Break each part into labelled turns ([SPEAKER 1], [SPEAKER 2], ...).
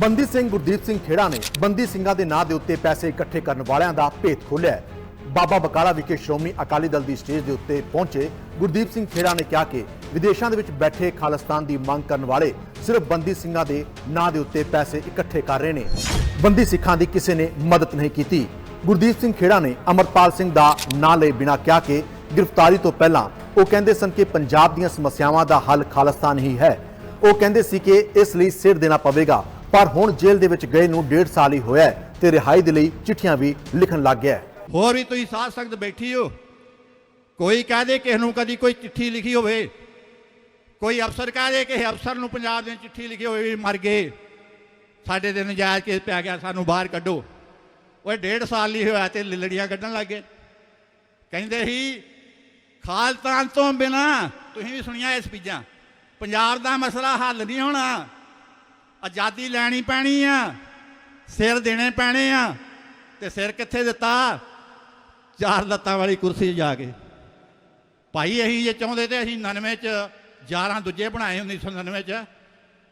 [SPEAKER 1] ਬੰਦੀ ਸਿੰਘ ਗੁਰਦੀਪ ਸਿੰਘ ਖੇੜਾ ਨੇ ਬੰਦੀ ਸਿੰਘਾਂ ਦੇ ਨਾਂ ਦੇ ਉੱਤੇ ਪੈਸੇ ਇਕੱਠੇ ਕਰਨ ਵਾਲਿਆਂ ਦਾ ਭੇਤ ਖੋਲ੍ਹਿਆ ਬਾਬਾ ਬਕਾਲਾ ਵਿਖੇ ਸ਼੍ਰੋਮਣੀ ਅਕਾਲੀ ਦਲ ਦੀ ਸਟੇਜ ਦੇ ਉੱਤੇ ਪਹੁੰਚੇ ਗੁਰਦੀਪ ਸਿੰਘ ਖੇੜਾ ਨੇ ਕਿਹਾ ਕਿ ਵਿਦੇਸ਼ਾਂ ਦੇ ਵਿੱਚ ਬੈਠੇ ਖਾਲਿਸਤਾਨ ਦੀ ਮੰਗ ਕਰਨ ਵਾਲੇ ਸਿਰਫ ਬੰਦੀ ਸਿੰਘਾਂ ਦੇ ਨਾਂ ਦੇ ਉੱਤੇ ਪੈਸੇ ਇਕੱਠੇ ਕਰ ਰਹੇ ਨੇ। ਬੰਦੀ ਸਿੱਖਾਂ ਦੀ ਕਿਸੇ ਨੇ ਮਦਦ ਨਹੀਂ ਕੀਤੀ। ਗੁਰਦੀਪ ਸਿੰਘ ਖੇੜਾ ਨੇ ਅਮਰਪਾਲ ਸਿੰਘ ਦਾ ਨਾਂ ਲਏ ਬਿਨਾਂ ਕਿਹਾ ਕਿ ਗ੍ਰਿਫਤਾਰੀ ਤੋਂ ਪਹਿਲਾਂ ਉਹ ਕਹਿੰਦੇ ਸਨ ਕਿ ਪੰਜਾਬ ਦੀਆਂ ਸਮੱਸਿਆਵਾਂ ਦਾ ਹੱਲ ਖਾਲਿਸਤਾਨ ਹੀ ਹੈ। ਉਹ ਕਹਿੰਦੇ ਸੀ ਕਿ ਇਸ ਲਈ ਸਿਰ ਦੇਣਾ ਪਵੇਗਾ। ਪਰ ਹੁਣ ਜੇਲ੍ਹ ਦੇ ਵਿੱਚ ਗਏ ਨੂੰ ਡੇਢ ਸਾਲ ਹੀ ਹੋਇਆ ਹੈ ਤੇ ਰਿਹਾਈ ਦੇ ਲਈ ਚਿੱਠੀਆਂ ਵੀ ਲਿਖਣ ਲੱਗ ਗਿਆ ਹੈ।
[SPEAKER 2] ਹੋਰ ਵੀ ਤੁਸੀਂ ਸਾਧ ਸੰਗਤ ਬੈਠੀ ਹੋ। ਕੋਈ ਕਹਿ ਦੇ ਕਿਸੇ ਨੂੰ ਕਦੀ ਕੋਈ ਚਿੱਠੀ ਲਿਖੀ ਹੋਵੇ। ਕੋਈ ਅਫਸਰ ਕਹਿ ਦੇ ਕਿਸੇ ਅਫਸਰ ਨੂੰ ਪੰਜਾਬ ਦੇ ਚਿੱਠੀ ਲਿਖੀ ਹੋਵੇ ਵੀ ਮਰ ਗਏ। ਸਾਡੇ ਤੇ ਨਜਾਇਜ਼ ਕੇਸ ਪੈ ਗਿਆ, ਸਾਨੂੰ ਬਾਹਰ ਕੱਢੋ। ਓਏ, ਡੇਢ ਸਾਲ ਹੀ ਹੋਇਆ ਤੇ ਲੜੀਆਂ ਕੱਢਣ ਲੱਗ ਗਏ। ਕਹਿੰਦੇ ਸੀ ਖਾਲਤਾਨ ਤੋਂ ਬਿਨਾ ਤੁਸੀਂ ਵੀ ਸੁਣੀਆਂ ਇਹ ਸਪੀਚਾਂ ਪੰਜਾਬ ਦਾ ਮਸਲਾ ਹੱਲ ਨਹੀਂ ਹੋਣਾ। ਆਜ਼ਾਦੀ ਲੈਣੀ ਪੈਣੀ ਆ, ਸਿਰ ਦੇਣੇ ਪੈਣੇ ਆ, ਤੇ ਸਿਰ ਕਿੱਥੇ ਦਿੱਤਾ? ਚਾਰ ਲੱਤਾਂ ਵਾਲੀ ਕੁਰਸੀ ਜਾ ਕੇ। ਭਾਈ, ਅਸੀਂ ਜੇ ਚਾਹੁੰਦੇ ਤੇ ਅਸੀਂ 99 ਚ 11 ਦੂਜੇ ਬਣਾਏ 1999 ਚ,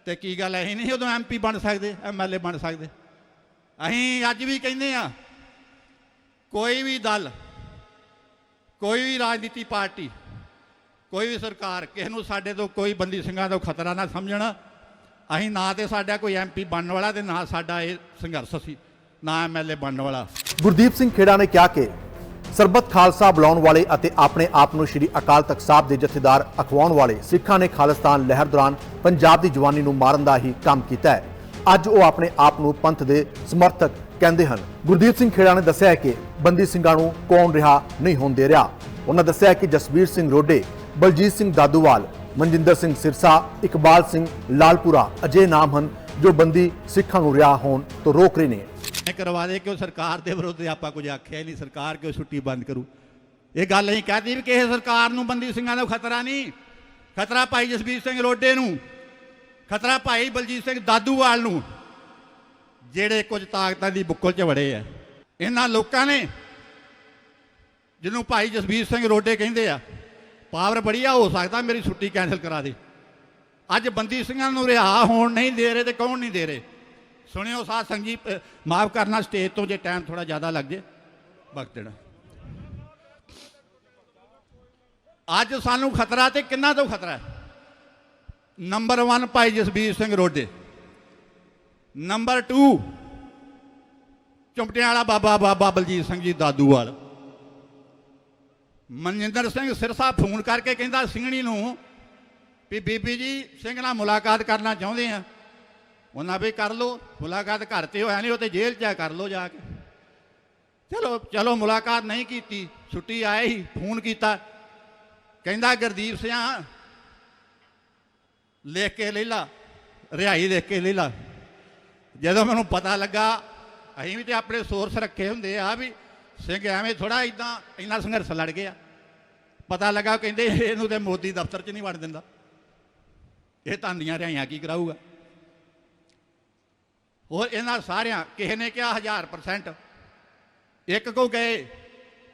[SPEAKER 2] ਤੇ ਕੀ ਗੱਲ ਅਸੀਂ ਨਹੀਂ ਉਦੋਂ ਐਮਪੀ ਬਣ ਸਕਦੇ ਐਮਐਲਏ ਬਣ ਸਕਦੇ। ਅਸੀਂ ਅੱਜ ਵੀ ਕਹਿੰਦੇ ਆ, ਕੋਈ ਵੀ ਦਲ, ਕੋਈ ਵੀ ਰਾਜਨੀਤੀ ਪਾਰਟੀ, ਕੋਈ ਵੀ ਸਰਕਾਰ, ਕਿਸੇ ਨੂੰ ਸਾਡੇ ਤੋਂ ਕੋਈ ਬੰਦੀ ਸਿੰਘਾਂ ਤੋਂ ਖਤਰਾ ਨਾ ਸਮਝਣ। ਅਸੀਂ ਨਾ ਤੇ ਸਾਡਾ ਕੋਈ ਐਮਪੀ ਬਣਨ ਵਾਲਾ ਤੇ ਨਾ ਸਾਡਾ ਇਹ ਸੰਘਰਸ਼ ਸੀ। ਨਾ ਐਮਐਲਏ ਬਣਨ ਵਾਲਾ।
[SPEAKER 1] ਗੁਰਦੀਪ ਸਿੰਘ ਖੇੜਾ ਨੇ ਕਿਹਾ ਕਿ ਸਰਬੱਤ ਖਾਲਸਾ ਬੁਲਾਉਣ ਵਾਲੇ ਅਤੇ ਆਪਣੇ ਆਪ ਨੂੰ ਸ਼੍ਰੀ ਅਕਾਲ ਤਖਤ ਸਾਹਿਬ ਦੇ ਜਥੇਦਾਰ ਅਖਵਾਉਣ ਵਾਲੇ ਸਿੱਖਾਂ ਨੇ ਖਾਲਿਸਤਾਨ ਲਹਿਰ ਦੌਰਾਨ ਪੰਜਾਬ ਦੀ ਜਵਾਨੀ ਨੂੰ ਮਾਰਨ ਦਾ ਹੀ ਕੰਮ ਕੀਤਾ ਹੈ। ਅੱਜ ਉਹ ਆਪਣੇ ਆਪ ਨੂੰ ਪੰਥ ਦੇ ਸਮਰਥਕ ਕਹਿੰਦੇ ਹਨ। ਗੁਰਦੀਪ ਸਿੰਘ ਖੇੜਾ ਨੇ ਦੱਸਿਆ ਹੈ ਕਿ ਬੰਦੀ ਸਿੰਘਾਂ ਨੂੰ ਕੌਣ ਰਿਹਾ ਨਹੀਂ ਹੋਣ ਦੇ ਰਿਹਾ। ਉਹਨਾਂ ਦੱਸਿਆ ਕਿ ਜਸਵੀਰ ਸਿੰਘ ਰੋਡੇ, ਬਲਜੀਤ ਸਿੰਘ ਦਾਦੂਵਾਲ ਮਨਜਿੰਦਰ ਸਿੰਘ ਸਿਰਸਾ, ਇਕਬਾਲ ਸਿੰਘ ਲਾਲਪੁਰਾ, ਅਜੇ ਨਾਮ ਹਨ, ਜੋ ਬੰਦੀ ਸਿੱਖਾਂ ਨੂੰ ਰਿਹਾ ਹੋਣ ਤੋਂ ਰੋਕ ਰਹੇ ਨੇ।
[SPEAKER 2] ਇਹ ਕਰਵਾ ਦੇ ਕਿ ਉਹ ਸਰਕਾਰ ਦੇ ਵਿਰੁੱਧ ਆਪਾਂ ਕੁਝ ਆਖਿਆ ਹੀ ਨਹੀਂ, ਸਰਕਾਰ ਕਿਉਂ ਛੁੱਟੀ ਬੰਦ ਕਰੂ? ਇਹ ਗੱਲ ਅਸੀਂ ਕਹਦੀ ਵੀ ਕਿਸੇ ਸਰਕਾਰ ਨੂੰ ਬੰਦੀ ਸਿੰਘਾਂ ਦਾ ਖਤਰਾ ਨਹੀਂ। ਖਤਰਾ ਭਾਈ ਜਸਬੀਰ ਸਿੰਘ ਰੋਡੇ ਨੂੰ, ਖਤਰਾ ਭਾਈ ਬਲਜੀਤ ਸਿੰਘ ਦਾਦੂਵਾਲ ਨੂੰ, ਜਿਹੜੇ ਕੁਝ ਤਾਕਤਾਂ ਦੀ ਬੁੱਕਲ 'ਚ ਵੜੇ ਆ। ਇਹਨਾਂ ਲੋਕਾਂ ਨੇ, ਜਿਹਨੂੰ ਭਾਈ ਜਸਬੀਰ ਸਿੰਘ ਰੋਡੇ ਕਹਿੰਦੇ ਆ ਪਾਵਰ ਬੜੀ ਆ ਹੋ ਸਕਦਾ ਮੇਰੀ ਛੁੱਟੀ ਕੈਨਸਲ ਕਰਾ ਦੇ। ਅੱਜ ਬੰਦੀ ਸਿੰਘਾਂ ਨੂੰ ਰਿਹਾ ਹੋਣ ਨਹੀਂ ਦੇ ਰਹੇ ਤੇ ਕੌਣ ਨਹੀਂ ਦੇ ਰਹੇ? ਸੁਣਿਓ ਸਾਧ ਸੰਗੀ ਮਾਫ ਕਰਨਾ ਸਟੇਜ ਤੋਂ ਜੇ ਟਾਈਮ ਥੋੜਾ ਜ਼ਿਆਦਾ ਲੱਗ ਜੇ। ਵਕਤ ਦੇਣਾ। ਅੱਜ ਸਾਨੂੰ ਖਤਰਾ ਤੇ ਕਿੰਨਾ ਤੋਂ ਖਤਰਾ ਹੈ? ਨੰਬਰ 1 ਭਾਈ ਜਸਬੀਰ ਸਿੰਘ ਰੋਡੇ। ਨੰਬਰ 2 ਚੁੰਪਟਿਆਂ ਵਾਲਾ ਬਾਬਾ ਬਾਬਾ ਬਲਜੀਤ ਸਿੰਘ ਜੀ ਦਾਦੂਵਾਲ। ਮਨਜਿੰਦਰ ਸਿੰਘ ਸਿਰਸਾ ਫੋਨ ਕਰਕੇ ਕਹਿੰਦਾ ਸਿੰਘਣੀ ਨੂੰ ਵੀ ਬੀਬੀ ਜੀ ਸਿੰਘ ਨਾਲ ਮੁਲਾਕਾਤ ਕਰਨਾ ਚਾਹੁੰਦੇ ਆ। ਉਹਨਾਂ ਵੀ ਕਰ ਲਓ ਮੁਲਾਕਾਤ ਘਰ ਤੇ ਹੋਇਆ ਨਹੀਂ ਉਹ ਤੇ ਜੇਲ੍ਹ 'ਚ ਆ, ਕਰ ਲਓ ਜਾ ਕੇ। ਚਲੋ ਚਲੋ ਮੁਲਾਕਾਤ ਨਹੀਂ ਕੀਤੀ ਛੁੱਟੀ ਆਏ ਹੀ ਫੋਨ ਕੀਤਾ। ਕਹਿੰਦਾ ਗੁਰਦੀਪ ਸਿਆ ਲਿਖ ਕੇ ਲੈ ਲਾ ਰਿਹਾਈ ਲਿਖ ਕੇ ਲੈ ਲਾ। ਜਦੋਂ ਮੈਨੂੰ ਪਤਾ ਲੱਗਾ ਅਸੀਂ ਵੀ ਤੇ ਆਪਣੇ ਸੋਰਸ ਰੱਖੇ ਹੁੰਦੇ ਆ ਵੀ ਸਿੰਘ ਐਵੇਂ ਥੋੜਾ ਇਦਾਂ ਇੰਨਾ ਸੰਘਰਸ਼ ਲੜ ਗਿਆ। ਪਤਾ ਲੱਗਾ ਕਹਿੰਦੇ ਇਹਨੂੰ ਤੇ ਮੋਦੀ ਦਫ਼ਤਰ 'ਚ ਨਹੀਂ ਵੜ ਦਿੰਦਾ। ਇਹ ਧੰਦੀਆਂ ਰਿਹਾਈਆਂ ਕੀ ਕਰਾਊਗਾ? ਹੋਰ ਇਹਨਾਂ ਸਾਰਿਆਂ, ਕਿਸੇ ਨੇ ਕਿਹਾ 1000% ਇੱਕ ਕੋ ਗਏ,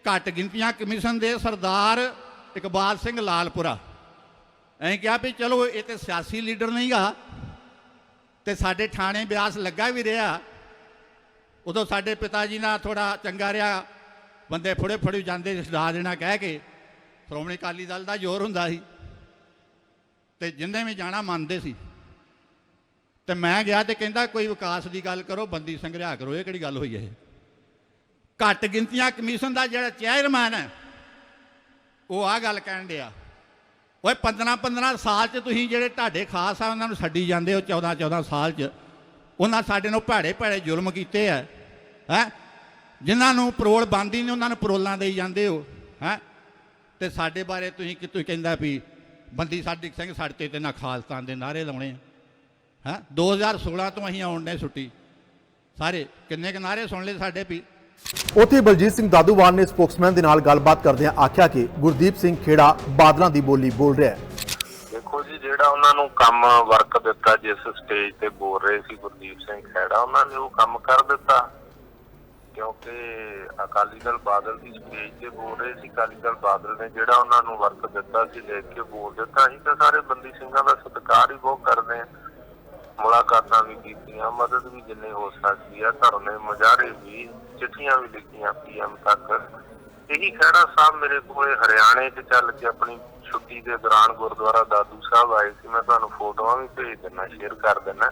[SPEAKER 2] ਘੱਟ ਗਿਣਤੀਆਂ ਕਮਿਸ਼ਨ ਦੇ ਸਰਦਾਰ ਇਕਬਾਲ ਸਿੰਘ ਲਾਲਪੁਰਾ। ਐਂ ਕਿਹਾ ਵੀ ਚਲੋ ਇਹ ਤੇ ਸਿਆਸੀ ਲੀਡਰ ਨਹੀਂਗਾ ਤੇ ਸਾਡੇ ਥਾਣੇ ਬਿਆਸ ਲੱਗਾ ਵੀ ਰਿਹਾ। ਉਦੋਂ ਸਾਡੇ ਪਿਤਾ ਜੀ ਨਾਲ ਥੋੜਾ ਚੰਗਾ ਰਿਹਾ। ਬੰਦੇ ਫੜੇ ਫੜੇ ਜਾਂਦੇ ਛਡਾ ਦੇਣਾ ਕਹਿ ਕੇ, ਸ਼੍ਰੋਮਣੀ ਅਕਾਲੀ ਦਲ ਦਾ ਜ਼ੋਰ ਹੁੰਦਾ ਸੀ। ਤੇ ਜਿੰਨੇ ਵੀ ਜਾਣਾ ਮੰਨਦੇ ਸੀ। ਤੇ ਮੈਂ ਗਿਆ ਤੇ ਕਹਿੰਦਾ, ਕੋਈ ਵਿਕਾਸ ਦੀ ਗੱਲ ਕਰੋ, ਬੰਦੀ ਸੰਗ੍ਰਹਿ ਕਰੋ, ਇਹ ਕਿਹੜੀ ਗੱਲ ਹੋਈ ਇਹ? ਘੱਟ ਗਿਣਤੀਆਂ ਕਮਿਸ਼ਨ ਦਾ ਜਿਹੜਾ ਚੇਅਰਮੈਨ ਹੈ, ਉਹ ਆ ਗੱਲ ਕਹਿਣ ਡਿਆ, ਓਏ 15 15 ਸਾਲ ਚ ਤੁਸੀਂ ਜਿਹੜੇ ਢਾਡੇ ਖਾਸ ਆ, ਉਹਨਾਂ ਨੂੰ ਛੱਡੀ ਜਾਂਦੇ ਹੋ 14 14 ਸਾਲ ਚ। ਉਹਨਾਂ ਸਾਡੇ ਨੂੰ ਭੈੜੇ ਭੈੜੇ ਜ਼ੁਲਮ ਕੀਤੇ ਆ, ਹੈ? ਜਿਨ੍ਹਾਂ ਨੂੰ ਪਰੋਲ ਬੰਦੀ ਨਹੀਂ ਉਹਨਾਂ ਨੂੰ ਪਰੋਲਾਂ ਦੇਈ ਜਾਂਦੇ ਹੋ ਹੈ? ਤੇ ਸਾਡੇ ਬਾਰੇ ਤੁਸੀਂ ਕਿ ਤੁਸੀਂ ਕਹਿੰਦਾ ਵੀ ਬੰਦੀ ਸਾਡੀ ਸਿੰਘ ਸਾਡੇ ਤੇ ਤੇ ਨਾ ਖਾਲਸਤਾਨ ਦੇ ਨਾਰੇ ਲਾਉਣੇ ਹੈ? 2016 ਤੋਂ ਅਸੀਂ ਆਉਣ ਨੇ ਛੁੱਟੀ। ਸਾਰੇ ਕਿੰਨੇ ਕੁ ਨਾਰੇ ਸੁਣ ਲਏ ਸਾਡੇ ਵੀ?
[SPEAKER 1] ਉੱਥੇ ਬਲਜੀਤ ਸਿੰਘ ਦਾਦੂਵਾਲ ਨੇ ਸਪੋਕਸਮੈਨ ਦੇ ਨਾਲ ਗੱਲਬਾਤ ਕਰਦਿਆਂ ਆਖਿਆ ਕਿ ਗੁਰਦੀਪ ਸਿੰਘ ਖੇੜਾ ਬਾਦਲਾਂ ਦੀ ਬੋਲੀ ਬੋਲ ਰਿਹਾ ਹੈ।
[SPEAKER 3] ਦੇਖੋ ਜੀ ਜਿਹੜਾ ਉਹਨਾਂ ਨੂੰ ਕੰਮ ਵਰਕ ਦਿੱਤਾ ਜਿਸ ਸਟੇਜ ਤੇ ਬੋਲ ਰਹੇ ਸੀ ਗੁਰਦੀਪ ਸਿੰਘ ਖੈੜਾ ਉਹਨਾਂ ਨੇ ਉਹ ਕੰਮ ਕਰ ਦਿੱਤਾ। ਕਿਉਂਕਿ ਅਕਾਲੀ ਦਲ ਬਾਦਲ ਦੀ ਸਟੇਜ ਤੇ ਬੋਲ ਰਹੇ ਸੀ। ਅਕਾਲੀ ਦਲ ਬਾਦਲ ਨੇ ਜਿਹੜਾ ਉਹਨਾਂ ਨੂੰ ਵਰਕ ਦਿੱਤਾ ਸੀ ਲੈ ਕੇ ਬੋਲ ਦਿੱਤਾ। ਅਸੀਂ ਤਾਂ ਸਾਰੇ ਬੰਦੀ ਸਿੰਘਾਂ ਦਾ ਸਤਿਕਾਰ ਹੀ ਬਹੁਤ ਕਰਦੇ ਹਾਂ। ਮੁਲਾਕਾਤਾਂ ਵੀ ਕੀਤੀਆਂ, ਮਦਦ ਵੀ ਜਿੰਨੇ ਹੋ ਸਕਦੀ ਆ, ਧਰਨੇ ਮੁਜ਼ਾਹਰੇ ਵੀ, ਚਿੱਠੀਆਂ ਵੀ ਲਿਖੀਆਂ ਪੀਐਮ ਤੱਕ। ਇਹੀ ਖਹਿੜਾ ਸਾਹਿਬ ਮੇਰੇ ਕੋਲੇ ਹਰਿਆਣੇ 'ਚ ਚੱਲ ਕੇ ਆਪਣੀ ਛੁੱਟੀ ਦੇ ਦੌਰਾਨ ਗੁਰਦੁਆਰਾ ਦਾਦੂ ਸਾਹਿਬ ਆਏ ਸੀ। ਮੈਂ ਤੁਹਾਨੂੰ ਫੋਟੋਆਂ ਵੀ ਭੇਜ ਦਿੰਦਾ, ਸ਼ੇਅਰ ਕਰ ਦਿੰਦਾ।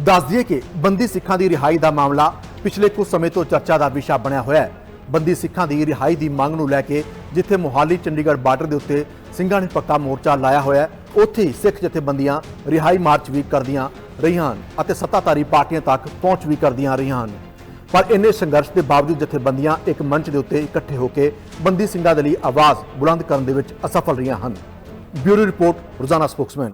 [SPEAKER 1] ਦੱਸ ਦਈਏ ਕਿ ਬੰਦੀ ਸਿੱਖਾਂ ਦੀ ਰਿਹਾਈ ਦਾ ਮਾਮਲਾ ਪਿਛਲੇ ਕੁਝ ਸਮੇਂ ਤੋਂ ਚਰਚਾ ਦਾ ਵਿਸ਼ਾ ਬਣਿਆ ਹੋਇਆ ਹੈ। ਬੰਦੀ ਸਿੱਖਾਂ ਦੀ ਰਿਹਾਈ ਦੀ ਮੰਗ ਨੂੰ ਲੈ ਕੇ ਜਿੱਥੇ ਮੁਹਾਲੀ, ਚੰਡੀਗੜ੍ਹ ਬਾਰਡਰ ਦੇ ਉੱਤੇ ਸਿੰਘਾਂ ਨੇ ਪੱਕਾ ਮੋਰਚਾ ਲਾਇਆ ਹੋਇਆ ਹੈ, ਉੱਥੇ ਹੀ ਸਿੱਖ ਜਥੇਬੰਦੀਆਂ ਰਿਹਾਈ ਮਾਰਚ ਵੀ ਕਰਦੀਆਂ ਰਹੀਆਂ ਹਨ ਅਤੇ ਸੱਤਾਧਾਰੀ ਪਾਰਟੀਆਂ ਤੱਕ ਪਹੁੰਚ ਵੀ ਕਰਦੀਆਂ ਰਹੀਆਂ ਹਨ। ਪਰ ਇੰਨੇ ਸੰਘਰਸ਼ ਦੇ ਬਾਵਜੂਦ ਜਥੇਬੰਦੀਆਂ ਇੱਕ ਮੰਚ ਦੇ ਉੱਤੇ ਇਕੱਠੇ ਹੋ ਕੇ ਬੰਦੀ ਸਿੰਘਾਂ ਦੇ ਲਈ ਆਵਾਜ਼ ਬੁਲੰਦ ਕਰਨ ਦੇ ਵਿੱਚ ਅਸਫਲ ਰਹੀਆਂ ਹਨ। Bureau report, Rozana Spokesman.